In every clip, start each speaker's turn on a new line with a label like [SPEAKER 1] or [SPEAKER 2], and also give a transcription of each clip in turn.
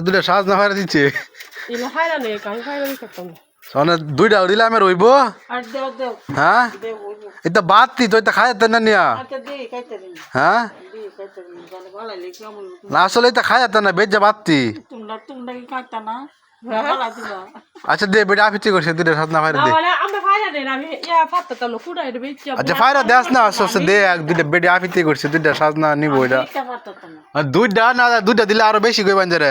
[SPEAKER 1] দুটা সাজ না ফাইরা দিচ্ছে। দুইটা দিলে আমি রইব। হ্যাঁ?
[SPEAKER 2] দেও ওই যে।
[SPEAKER 1] এটা তো খাই না নিয়া।
[SPEAKER 2] দে
[SPEAKER 1] হ্যাঁ?
[SPEAKER 2] দে
[SPEAKER 1] না আসলে এটা খাই না বেজা বাতি।
[SPEAKER 2] তোমরা দিবা
[SPEAKER 1] আচ্ছা দে বেটা আফিতি করছে দুইটা সাত না ফাইরা দে
[SPEAKER 3] এটা বেচছি
[SPEAKER 1] আচ্ছা ফাইরা দেস না আস্তে দে এক দুইটা বেটা আফিতি করছে দুইটা সাত না নিব এটা। দুইটা না দুইটা দিলে আরও বেশি কইবান যারে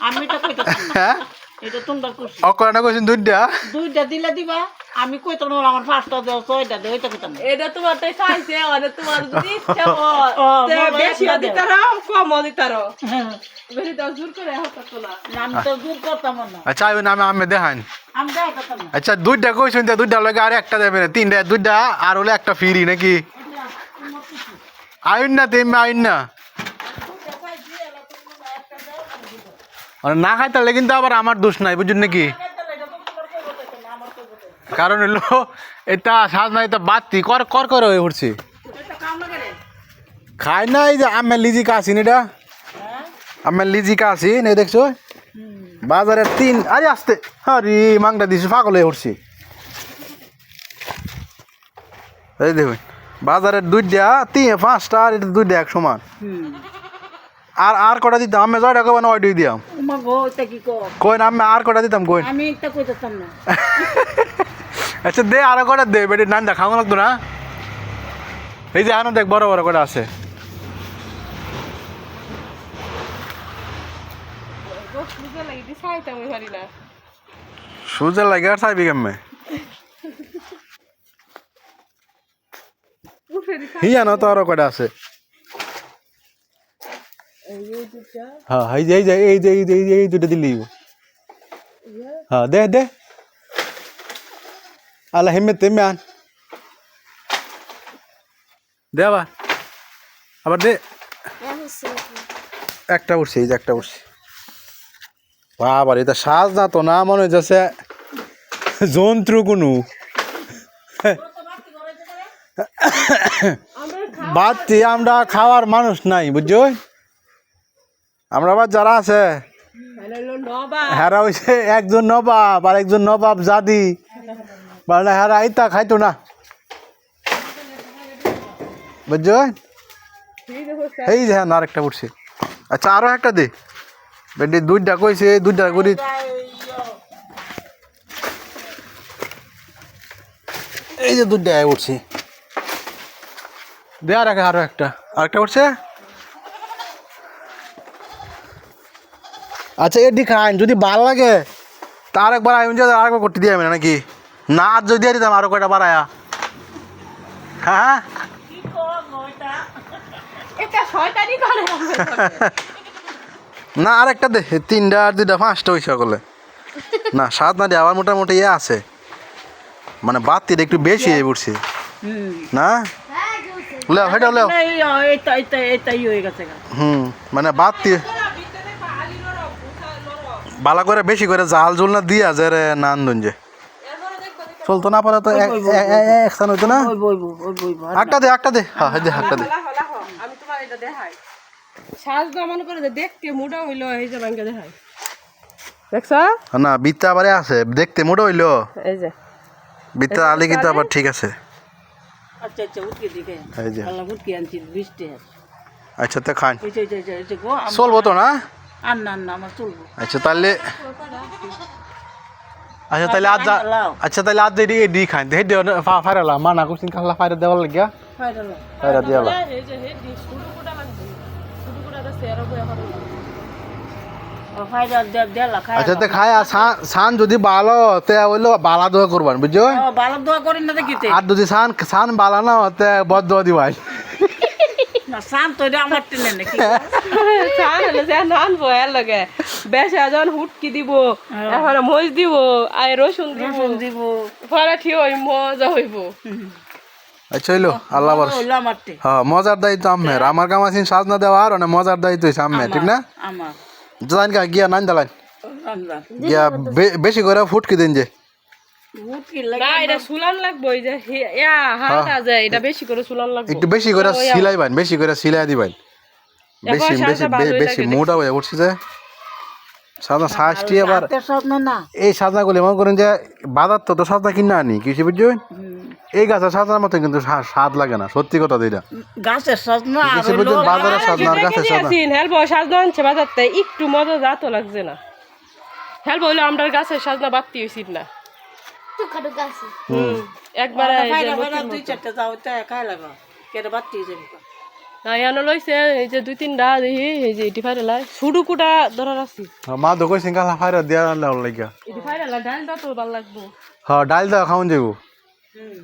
[SPEAKER 2] আমি তো কইতাম
[SPEAKER 1] হ্যাঁ?
[SPEAKER 2] এটা তোমরা করছি
[SPEAKER 1] অকরানা কইছেন? দুইটা?
[SPEAKER 2] দুইটা দিলে দিবা। আমি কইতাম না আমার পাঁচটা দেও ছয়টা দেও এটা কইতাম।
[SPEAKER 3] এটা তোমার তাই চাইছে মানে তোমার যদি ইচ্ছা হয়
[SPEAKER 2] ও,
[SPEAKER 3] তে
[SPEAKER 2] বাবা,
[SPEAKER 3] বেশি
[SPEAKER 2] একটা
[SPEAKER 3] দিতে
[SPEAKER 2] দাও।
[SPEAKER 3] রাও কম দিতে
[SPEAKER 2] হ্যাঁ,
[SPEAKER 3] বেশি দাও জোর করে হতো না।
[SPEAKER 2] আমি তো দূর করতাম না।
[SPEAKER 1] আচ্ছা আমি আমি
[SPEAKER 2] না।
[SPEAKER 1] আচ্ছা দুইটা কইছেন দুইটা লাগে আর একটা দেবেন তিনটা দুইটা আর হলে একটা ফ্রি নাকি? আইন না তেমনি আইন না। না খাই তাহলে কিন্তু আবার আমার দোষ নাই বুঝুন নাকি? কারণ হলো এটা সাজ না এটা বাতি কর কর করে হয়ে উঠছে। খাই না এই যে আমার লিজি কাছিন এটা? আমার লিজি কাছিন এই দেখছ? বাজারে তিন আরে আসতে আরে মাংটা দিছি পাগল হয়ে উঠছি। এই দেখুন বাজারের দুইটা তিন পাঁচটা আর এটা দুইটা এক সমান। আর আর কটা দিতাম আমি জয়টা কবেন ওইটাই দিয়াম।
[SPEAKER 2] মা গো এটা কি কর
[SPEAKER 1] কইন আমি আর কটা দিতাম কইন।
[SPEAKER 2] আমি এটা কইতাম না।
[SPEAKER 1] আচ্ছা দে আর কটা দে বেটি নান্দা খাওয়া লাগতো না? এই যে আনো দেখ বড় বড় কটা আছে।
[SPEAKER 3] বুঝে লাগি না
[SPEAKER 1] আর চাইবি কেমনে? হিয়া না তো আরও কটা আছে। হ্যাঁ এই যে এই যে এই যে এই যে এই যে এই দুটো দিলি। হ্যাঁ দে দে। আলা হেমে তেমে আন দে আবার। আবার দে। একটা উঠছে এই যে একটা উঠছে বাবার এটা সাজ না তো না মনে হচ্ছে যন্ত্র কোনো। বাড়তি আমরা খাওয়ার মানুষ নাই বুঝছ? আমরা আবার যারা আছে? হেরা হইছে একজন নবাব আর একজন নবাব জাদি। মানে হেরা ইতা খাইতো না। বুঝছ?
[SPEAKER 3] এই
[SPEAKER 1] যে হ্যাঁ আরেকটা উঠছে। আচ্ছা আরও একটা দে। বেটি, দুইটা কইছে, দুইটা করি। এই যে দুইটা উঠছে। দে আর একটা আরও একটা। আরেকটা উঠছে? আচ্ছা এডি খান যদি ভালো লাগে তা আরেকবার আমি যে আরেকবার করতে দিয়ে যাবে নাকি না আর যদি দিতাম আরও কয়টা বাড়ায়া হ্যাঁ
[SPEAKER 2] এটা
[SPEAKER 3] এটা
[SPEAKER 1] না আর একটা দে তিনটা আর দুইটা পাঁচটা হয়েছে সকলে না সাত না দিয়ে আবার মোটামুটি ইয়ে আছে মানে বাতিটা একটু বেশি হয়ে পড়ছে না লেও হেটা লেও
[SPEAKER 2] এটা এটা হয়ে।
[SPEAKER 1] হুম মানে বাতি বালা করে বেশি করে জাল জুল না দিয়া যে রে নান দুন যে। চলতো না পারে তো একসান হইতো না? একটা দে একটা দে। হ্যাঁ দে একটা দে।
[SPEAKER 3] আমি তোমার এটা দেখাই। সাজ না করে দেখতে মোটা হইল এই যে ভাঙ্গে দেখাই। দেখছ?
[SPEAKER 1] না বিত্তা আবারে আছে দেখতে মোটা হইল।
[SPEAKER 3] এই যে।
[SPEAKER 1] বিত্তা আলি কিন্তু আবার ঠিক আছে।
[SPEAKER 2] আচ্ছা আচ্ছা উঠকে দিকে।
[SPEAKER 1] এই যে।
[SPEAKER 2] আল্লাহ উঠকে আনছি বৃষ্টি
[SPEAKER 1] আচ্ছা তো খান চলবো তো না?
[SPEAKER 2] আর না না আমার চলবো
[SPEAKER 1] আচ্ছা তাহলে আচ্ছা তাহলে আজ। আচ্ছা তাহলে আজ এডি এডি খান হে দেও ফাইরালা মানা করছিন কাল্লা ফাইরা দেওয়ার লাগিয়া।
[SPEAKER 2] ফাইদা লাও।
[SPEAKER 1] ফাইরা দিয়ালা
[SPEAKER 3] এই যে হে দি শুরু কোটা লাগবে। শুরু কোটা তো সেরা বই এখন।
[SPEAKER 1] আচ্ছা তে খায় সান যদি ভালো তে হইল বালা দোয়া করবান বুঝছ?
[SPEAKER 2] ও বালক দোয়া করি না দেখিতে
[SPEAKER 1] আর যদি সান সান বালা না তে বদ দোয়া দিবাই।
[SPEAKER 2] না শান্ত এটা আমার টেনে নাকি?
[SPEAKER 3] চান হলে যে নান বয়ার লাগে। বেশা যখন হুটকি দিব এখন মজ দিব আর রসুন দিব।
[SPEAKER 2] রসুন দিব।
[SPEAKER 3] পরে হই মজা হইব।
[SPEAKER 1] আচ্ছা হইল আল্লাহ বার
[SPEAKER 2] হইল আমার টে
[SPEAKER 1] হ্যাঁ মজার দায়িত্ব আমের আমার কাম আছে সাজ না দেওয়া আর অনেক মজার দায়িত্ব হইছে আমের ঠিক না?
[SPEAKER 2] আমার
[SPEAKER 1] জান গিয়া নান দালান গিয়া বে- বেশি করে ফুটকি দিন যে। একটু বেশি করে সিলাইবান বেশি করে সিলাই দিবেন বেশি বেশি বেশি মোটা হয়ে উঠছে যে। সাজনা সাজটি আবার
[SPEAKER 2] হাতের স্বপ্ন না।
[SPEAKER 1] এই সাজনাগুলি মনে করেন যে বাজার তো তো সাজনা কিনে আনি বুঝছেন? এই গাছের সাজনার মতো কিন্তু স্বা- স্বাদ লাগে না সত্যি কথা দিটা
[SPEAKER 2] গাছের
[SPEAKER 1] বুঝছেন? বাজারের গাছের সাজনা
[SPEAKER 3] আছিন হেলবো সাজনা আনছে বাজারতে একটু মজা যাতো লাগছে না। হেলবো হইল আমরা গাছের সাজনা বাড়তি হয়েছিল না? হুম। একবার
[SPEAKER 2] ফাইলা ফাইলা দুই চারটে যাও তো একাই লাগা কেটে বাড়তি যাবি।
[SPEAKER 3] না ইয়ানো লইছে এই যে দুই তিনটা দেখি এই যে এটি ফাইরালা সুডু কুটা ধরার আছে।
[SPEAKER 1] মা তো কইছেন কালা ফাইরা দিয়া
[SPEAKER 3] ফাইরালা ডালটা তো ভালো লাগবো।
[SPEAKER 1] হ্যাঁ ডাল দেওয়া খাওয়ান যাব
[SPEAKER 2] হুম।